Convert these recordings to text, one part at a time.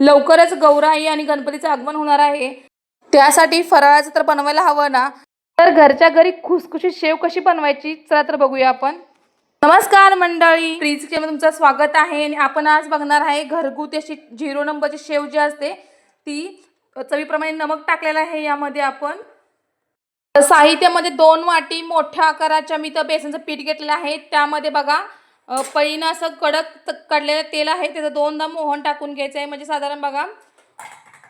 लवकरच गौराई आणि गणपतीचं आगमन होणार आहे. त्यासाठी फराळाचं तर बनवायला हवं ना? तर घरच्या घरी खुसखुशीत शेव कशी बनवायची? चला तर बघूया आपण. नमस्कार मंडळी. प्लीजमध्ये तुमचं स्वागत आहे आणि आपण आज बघणार आहे घरगुती अशी झिरो नंबरची शेव जी असते ती चवीप्रमाणे नमक टाकलेलं आहे यामध्ये आपण. साहित्यामध्ये दोन वाटी मोठ्या आकाराच्या मी तर बेसनचं पीठ घेतलेलं आहे. त्यामध्ये बघा पळीनं असं कडक त- काढलेलं तेल आहे त्याचं दोनदा मोहन टाकून घ्यायचं आहे म्हणजे साधारण बघा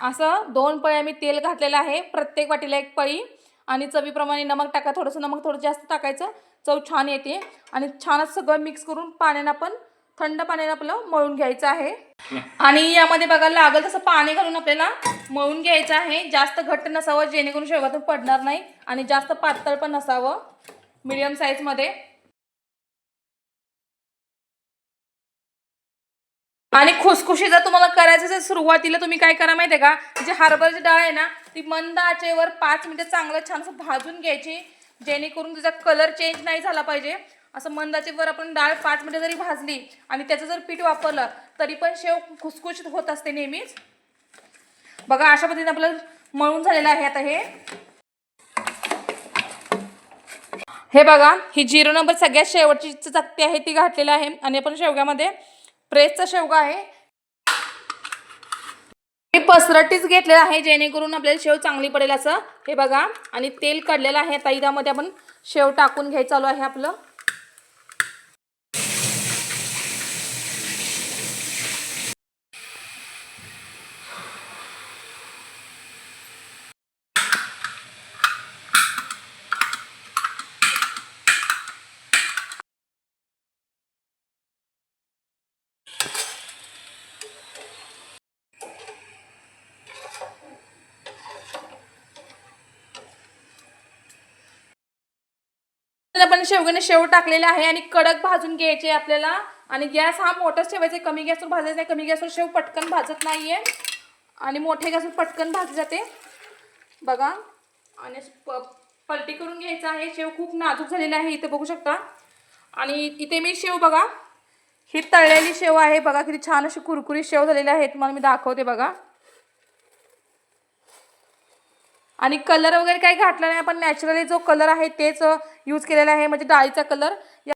असं दोन पळ्या मी तेल घातलेलं आहे प्रत्येक वाटीला एक पळी. आणि चवीप्रमाणे नमक टाका थोडंसं नमक थोडं जास्त टाकायचं. चव छान येते. आणि छान सगळं मिक्स करून पाण्यानं आपण थंड पाण्यानं आपलं मळून घ्यायचं आहे. आणि यामध्ये बघा लागल तसं पाणी घालून आपल्याला मळून घ्यायचं आहे. जास्त घट्ट नसावं जेणेकरून शेवगातून पडणार नाही. आणि जास्त पातळ पण नसावं मिडियम साईजमध्ये आणि खुसखुशी जर तुम्हाला करायचं असेल सुरुवातीला तुम्ही काय करा माहिती आहे का? जी हरभऱ्याची डाळ आहे ना ती मंद आचेवर पाच मिनिटं चांगलं छान असं भाजून घ्यायची जेणेकरून तिचा कलर चेंज नाही झाला पाहिजे. असं मंदाचेवर आपण डाळ पाच मिनिटं जरी भाजली आणि त्याचं जर पीठ वापरलं तरी पण शेव खुसखुशीत होत असते नेहमीच. बघा अशा पद्धतीने आपलं मळून झालेलं आहे आता हे. हे बघा ही जिरो नंबर सगळ्यात शेवटची चकती आहे ती घातलेली आहे. आणि आपण शेवग्यामध्ये प्रेसचा शेवगा आहे. मी पसरटीच घेतलेलं आहे जेणेकरून आपल्याला शेव चांगली पडेल असं. हे बघा आणि तेल काढलेलं आहे. आता यामध्ये आपण शेव टाकून घ्यायचं चालू आहे आपलं. तर शेवगाने शेव टाकलेले आहे आणि कडक भाजून घ्यायचे आपल्याला. आणि गॅस हा मोठाच ठेवायचा आहे. कमी गॅसवर भाजायचा नाही कमी गॅसवर शेव पटकन भाजत नाहीये. आणि मोठ्या गॅसवर पटकन भाजली जाते. बघा. आणि प- पलटी करून घ्यायचं आहे. शेव खूप नाजूक झालेला आहे. इथे बघू शकता. आणि इथे मी शेव बघा. ही तळलेली शेव आहे. बघा किती छान अशी कुरकुरी शेव झालेली आहे. तुम्हाला मी दाखवते बघा. आणि कलर वगैरे काही घातला नाही आपण नॅचरली जो कलर आहे तेच यूज केलेला आहे म्हणजे डाळीचा कलर